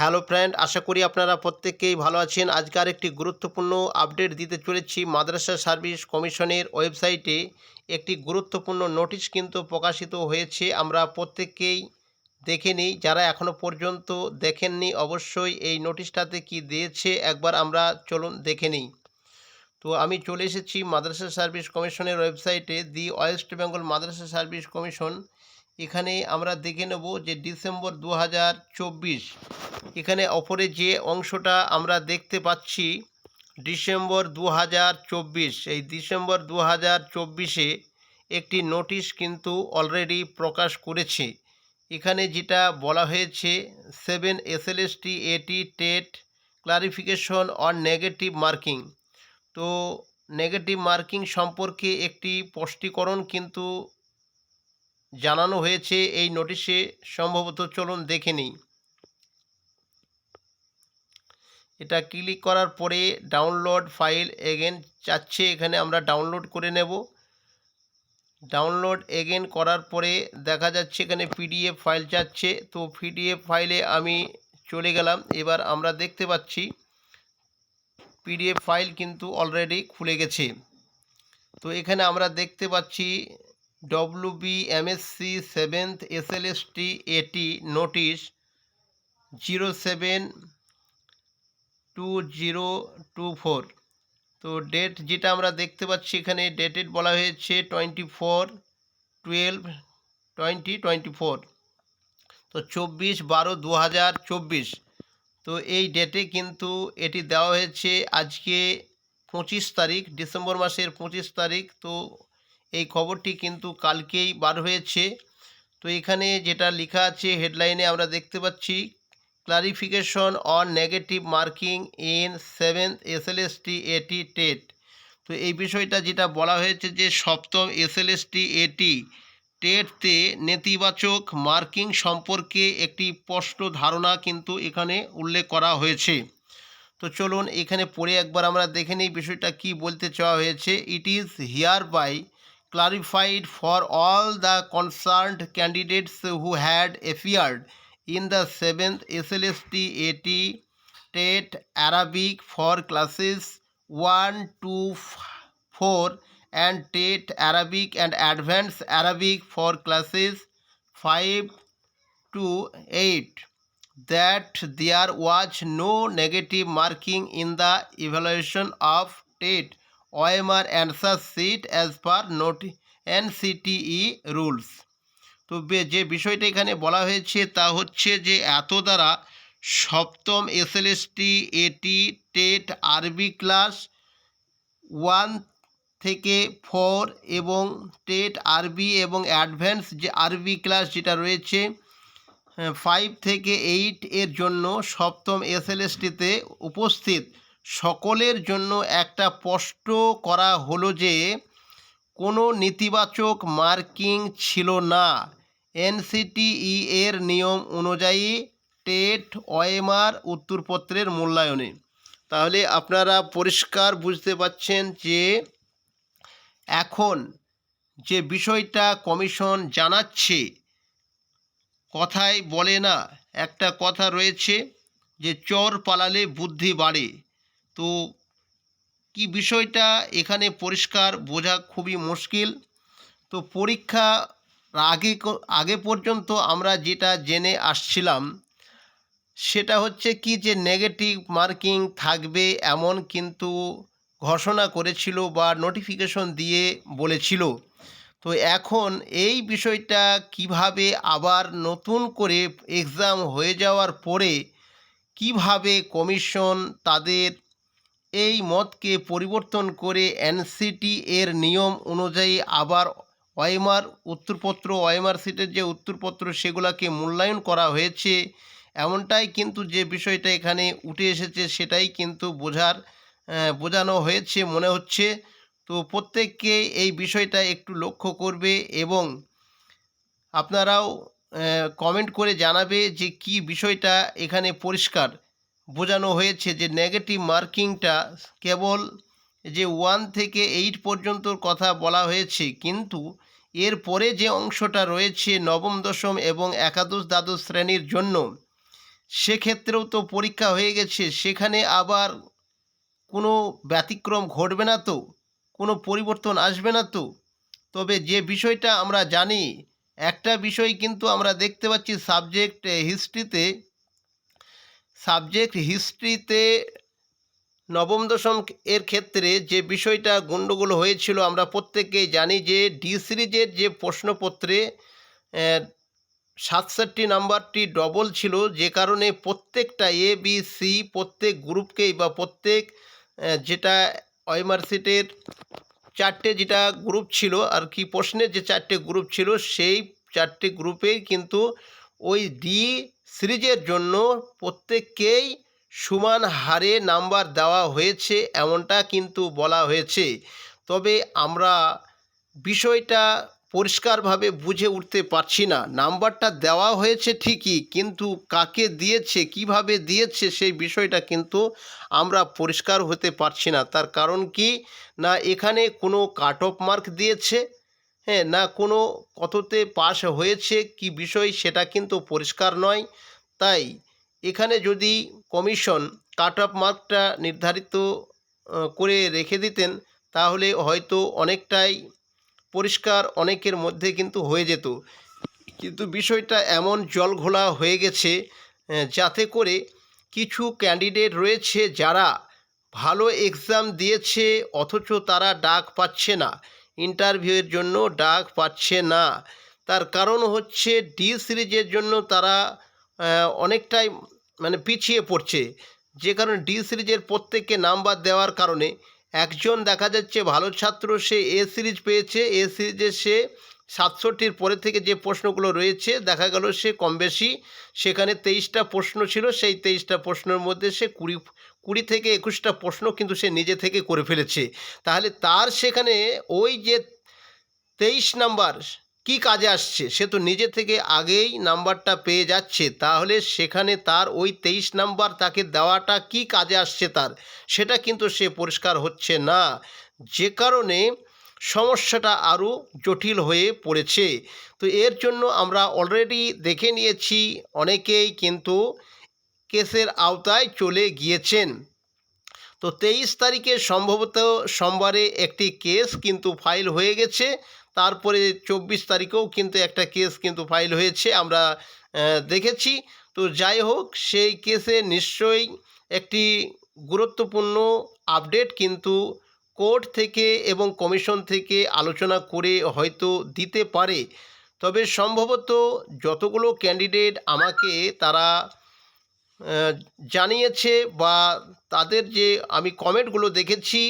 Hello friend, আশা করি আপনারা প্রত্যেকেই ভালো আছেন। আজকে একটি গুরুত্বপূর্ণ আপডেট দিতে চলেছি। মাদ্রাসা সার্ভিস কমিশনের ওয়েবসাইটে একটি গুরুত্বপূর্ণ নোটিশ কিন্তু প্রকাশিত হয়েছে। আমরা প্রত্যেকেই দেখে নিই, যারা এখনও পর্যন্ত দেখেননি অবশ্যই এই নোটিশটাতে কি দিয়েছে, একবার আমরা চলুন দেখে নিই। তো আমি চলে এসেছি মাদ্রাসা সার্ভিস কমিশনের ওয়েবসাইটে, the West Bengal Madrasah service commission. এখানে আমরা দেখে নেব যে ডিসেম্বর দু হাজার চব্বিশ, এখানে অপরে যে অংশটা আমরা দেখতে পাচ্ছি, ডিসেম্বর দু হাজার চব্বিশ। এই ডিসেম্বর দু হাজার চব্বিশে একটি নোটিশ কিন্তু অলরেডি প্রকাশ করেছে। এখানে যেটা বলা হয়েছে, সেভেন এসএলএসটি এটি TET clarification on negative marking. তো নেগেটিভ মার্কিং সম্পর্কে একটি স্পষ্টীকরণ কিন্তু জানানো হয়েছে, এই নোটিশে সম্ভবত চলুন দেখে নিই। এটা ক্লিক করার পরে ডাউনলোড ফাইল এগেন চাচ্ছে, এখানে আমরা ডাউনলোড করে নেব। ডাউনলোড এগেন করার পরে দেখা যাচ্ছে এখানে পিডিএফ ফাইল চাচ্ছে। তো পিডিএফ ফাইলে আমি চলে গেলাম। এবার আমরা দেখতে পাচ্ছি পিডিএফ ফাইল কিন্তু অলরেডি খুলে গেছে। তো এখানে আমরা দেখতে পাচ্ছি W B M S C seventh SLST এটি notice zero seven two zero two four তো ডেট যেটা আমরা দেখতে পাচ্ছি এখানে ডেটেড বলা হয়েছে twenty four twelve twenty twenty four তো চব্বিশ বারো দু হাজার চব্বিশ। তো এই ডেটে কিন্তু এটি দেওয়া হয়েছে আজকে পঁচিশ তারিখ, ডিসেম্বর মাসের পঁচিশ তারিখ। তো এই খবরটি কিন্তু কালকেই বার হয়েছে। তো এখানে যেটা লেখা আছে হেডলাইনে আমরা দেখতে পাচ্ছি clarification on negative marking in seventh SLST এটি টেট তো এই বিষয়টা যেটা বলা হয়েছে যে, সপ্তম এস এল এস এসএলএসটি এটি টেটতে নেতিবাচক মার্কিং সম্পর্কে একটি স্পষ্ট ধারণা কিন্তু এখানে উল্লেখ করা হয়েছে। তো চলুন এখানে পড়ে একবার আমরা দেখে নিই বিষয়টা কি বলতে চাওয়া হয়েছে। It is hereby clarified for all the concerned candidates who had appeared in the 7th SLST 80 TET Arabic for classes 1 to 4 and TET Arabic and Advanced Arabic for classes 5 to 8 that there was no negative marking in the evaluation of TET OMR answer sheet as per noti NCTE rules. তো যে বিষয়টা এখানে বলা হয়েছে তা হচ্ছে যে এত দ্বারা সপ্তম এসএলএসটি এটি টেট আরবি ক্লাস ওয়ান থেকে ফোর এবং টেট আরবি এবং অ্যাডভান্স যে আরবি ক্লাস যেটা রয়েছে ফাইভ থেকে এইট এর জন্য সপ্তম এসএলএসটিতে উপস্থিত। সকলের জন্য একটা স্পষ্ট করা হলো যে, কোনো নেতিবাচক মার্কিং ছিল না। এনসিটিই এর নিয়ম অনুযায়ী টেট ওএমআর উত্তরপত্রের মূল্যায়নে। তাহলে আপনারা পরিষ্কার বুঝতে পাচ্ছেন যে, এখন যে বিষয়টা কমিশন জানাচ্ছে কথায় বলে না। একটা কথা রয়েছে যে, চর পালালে বুদ্ধি বাড়ে। তো কি বিষয়টা এখানে পরিষ্কার বোঝা খুবই মুশকিল? তো পরীক্ষা আগে আগে পর্যন্ত আমরা যেটা জেনে আসছিলাম, সেটা হচ্ছে কি যে নেগেটিভ মার্কিং থাকবে এমন কিন্তু ঘোষণা করেছিল বা নোটিফিকেশন দিয়ে বলেছিল। তো এখন এই বিষয়টা কীভাবে আবার নতুন করে এক্সাম হয়ে যাওয়ার পরে কীভাবে কমিশন তাদের এই মতকে পরিবর্তন করে এনসিটি এর নিয়ম অনুযায়ী আবার ওয়েমার উত্তরপত্র, ওয়েমার সিটের যে উত্তরপত্র সেগুলোকে মূল্যায়ন করা হয়েছে। এমনটাই কিন্তু যে বিষয়টা এখানে উঠে এসেছে সেটাই কিন্তু বোঝার বোঝানো হয়েছে মনে হচ্ছে। তো প্রত্যেককে এই বিষয়টা একটু লক্ষ্য করবে এবং আপনারাও কমেন্ট করে জানাবে যে কি বিষয়টা এখানে পরিষ্কার। বোঝানো হয়েছে যে নেগেটিভ মার্কিংটা কেবল যে ওয়ান থেকে এইট পর্যন্ত কথা বলা হয়েছে, কিন্তু এর পরে যে অংশটা রয়েছে নবম দশম এবং একাদশ দ্বাদশ শ্রেণির জন্য, সেক্ষেত্রেও তো পরীক্ষা হয়ে গেছে, সেখানে আবার কোনো ব্যতিক্রম ঘটবে না তো? কোনো পরিবর্তন আসবে না তো? তবে যে বিষয়টা আমরা জানি, একটা বিষয় কিন্তু আমরা দেখতে পাচ্ছি সাবজেক্ট হিস্ট্রিতে সাবজেক্ট হিস্ট্রিতে নবম, দশম এর ক্ষেত্রে যে বিষয়টা গণ্ডগোল হয়েছিল, আমরা প্রত্যেকেই জানি যে ডি সিরিজের যে প্রশ্নপত্রে সাতষট্টি নাম্বারটি ডবল ছিল, যে কারণে প্রত্যেকটা এ বি সি প্রত্যেক গ্রুপকেই বা প্রত্যেক যেটা ওয়েমার্সিটের চারটে যেটা গ্রুপ ছিল, আর কি প্রশ্নের যে চারটে গ্রুপ ছিল, সেই চারটে গ্রুপেই কিন্তু ওই ডি সিরিজের জন্য প্রত্যেককেই সমান হারে নাম্বার দেওয়া হয়েছে, এমনটা কিন্তু বলা হয়েছে। তবে আমরা বিষয়টা পরিষ্কারভাবে বুঝে উঠতে পারছি না। নাম্বারটা দেওয়া হয়েছে ঠিকই, কিন্তু কাকে দিয়েছে, কীভাবে দিয়েছে, সেই বিষয়টা কিন্তু আমরা পরিষ্কার হতে পারছি না। তার কারণ কি? না, এখানে কোনো কাট অফ মার্ক দিয়েছে হ্যাঁ না কোনো কততে পাস হয়েছে কি বিষয় সেটা কিন্তু পরিষ্কার নয়। তাই এখানে যদি কমিশন কাট অফ মার্কটা নির্ধারিত করে রেখে দিতেন, তাহলে হয়তো অনেকটাই পরিষ্কার অনেকের মধ্যে কিন্তু হয়ে যেত। কিন্তু বিষয়টা এমন জল ঘোলা হয়ে গেছে যাতে করে কিছু ক্যান্ডিডেট রয়েছে যারা ভালো এক্সাম দিয়েছে, অথচ তারা ডাক পাচ্ছে না। ইন্টারভিউয়ের জন্য ডাক পাচ্ছে না। তার কারণ হচ্ছে ডি সিরিজের জন্য তারা অনেকটাই মানে পিছিয়ে পড়ছে। যে কারণে ডি সিরিজের প্রত্যেককে নাম্বার দেওয়ার কারণে একজন দেখা যাচ্ছে ভালো ছাত্র, সে এ সিরিজ পেয়েছে। এ সিরিজে সে সাতষট্টির পরে থেকে যে প্রশ্নগুলো রয়েছে, দেখা গেল সে কম বেশি, সেখানে তেইশটা প্রশ্ন ছিল, সেই তেইশটা প্রশ্নের মধ্যে সে কুড়ি কুড়ি থেকে একুশটা প্রশ্ন কিন্তু সে নিজে থেকে করে ফেলেছে। তাহলে তার সেখানে ওই যে তেইশ নাম্বার কি কাজে আসছে, সে তো নিজে থেকে আগেই নাম্বারটা পেয়ে যাচ্ছে। তাহলে সেখানে তার ওই তেইশ নাম্বার তাকে দেওয়াটা কি কাজে আসছে তার, সেটা কিন্তু সে পরিষ্কার হচ্ছে না। যে কারণে সমস্যাটা আরও জটিল হয়ে পড়েছে। তো এর জন্য আমরা অলরেডি দেখে নিয়েছি, অনেকেই কিন্তু কেসের আওতায় চলে গিয়েছেন। তো তেইশ তারিখে সম্ভবত সোমবারে একটি কেস কিন্তু ফাইল হয়ে গেছে। তারপরে চব্বিশ তারিখেও কিন্তু একটা কেস কিন্তু ফাইল হয়েছে, আমরা দেখেছি। তো যাই হোক, সেই কেসে নিশ্চয়ই একটি গুরুত্বপূর্ণ আপডেট কিন্তু কোর্ট থেকে এবং কমিশন থেকে আলোচনা করে হয়তো দিতে পারে। তবে সম্ভবত যতগুলো ক্যান্ডিডেট আমাকে তারা জানিয়েছে বা তাদের যে আমি কমেন্টগুলো দেখেছি,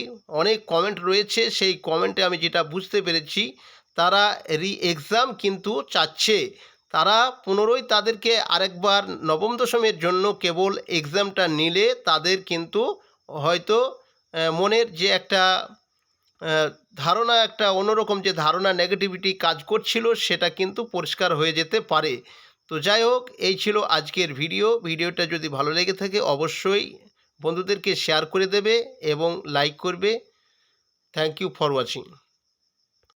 অনেক কমেন্ট রয়েছে, সেই কমেন্টে আমি যেটা বুঝতে পেরেছি, তারা রি এক্সাম কিন্তু চাচ্ছে। তারা পুনরায় তাদেরকে আরেকবার নবম দশমের জন্য কেবল এক্সামটা নিলে তাদের কিন্তু হয়তো মনের যে একটা ধারণা, একটা অন্যরকম যে ধারণা নেগেটিভিটি কাজ করছিল, সেটা কিন্তু পরিষ্কার হয়ে যেতে পারে। তো যাই হোক, এই ছিল আজকের ভিডিও। ভিডিওটা যদি ভালো লেগে থাকে, অবশ্যই বন্ধুদেরকে শেয়ার করে দেবে এবং লাইক করবে। Thank you for watching